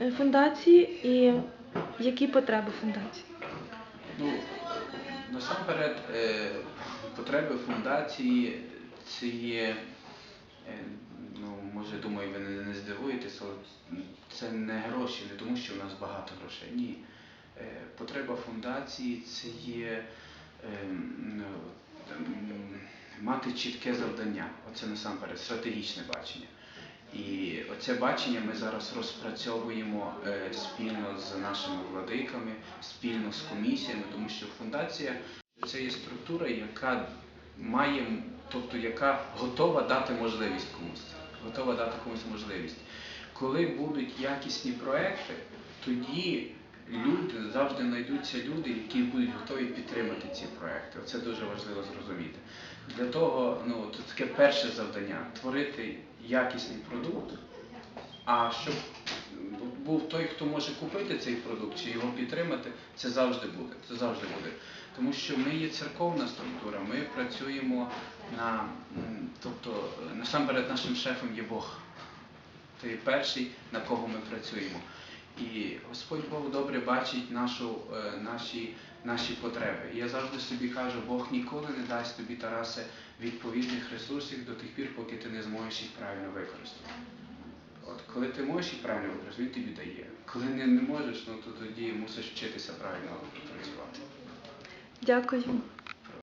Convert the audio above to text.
е, фундації і які потреби фундації? Ну, насамперед, е, потреби фундації це є, е, ну, може, думаю, ви не, здивуєтеся, але це не гроші, не тому, що в нас багато грошей. Ні. Потреба фундації це є ну, мати чітке завдання. Оце насамперед стратегічне бачення. І оце бачення ми зараз розпрацьовуємо е, спільно з нашими владиками, спільно з комісіями, тому що фундація це є структура, яка має, тобто яка готова дати можливість комусь. Готова дати комусь можливість. Коли будуть якісні проекти, тоді люди завжди знайдуться люди, які будуть готові підтримати ці проекти. Це дуже важливо зрозуміти. Для того, ну це таке перше завдання творити якісний продукт. А щоб був той, хто може купити цей продукт чи його підтримати, це завжди буде. Це завжди буде. Тому що ми є церковна структура, ми працюємо на, тобто насамперед нашим шефом є Бог. Є перший, на кого ми працюємо. І Господь Бог добре бачить нашу, е, наші, наші потреби. І я завжди собі кажу, Бог ніколи не дасть тобі, Тарасе, відповідних ресурсів до тих пір, поки ти не зможеш їх правильно використати. От, коли ти можеш їх правильно використати, він тобі дає. Коли не, не можеш, ну то тоді мусиш вчитися правильно працювати. Дякую.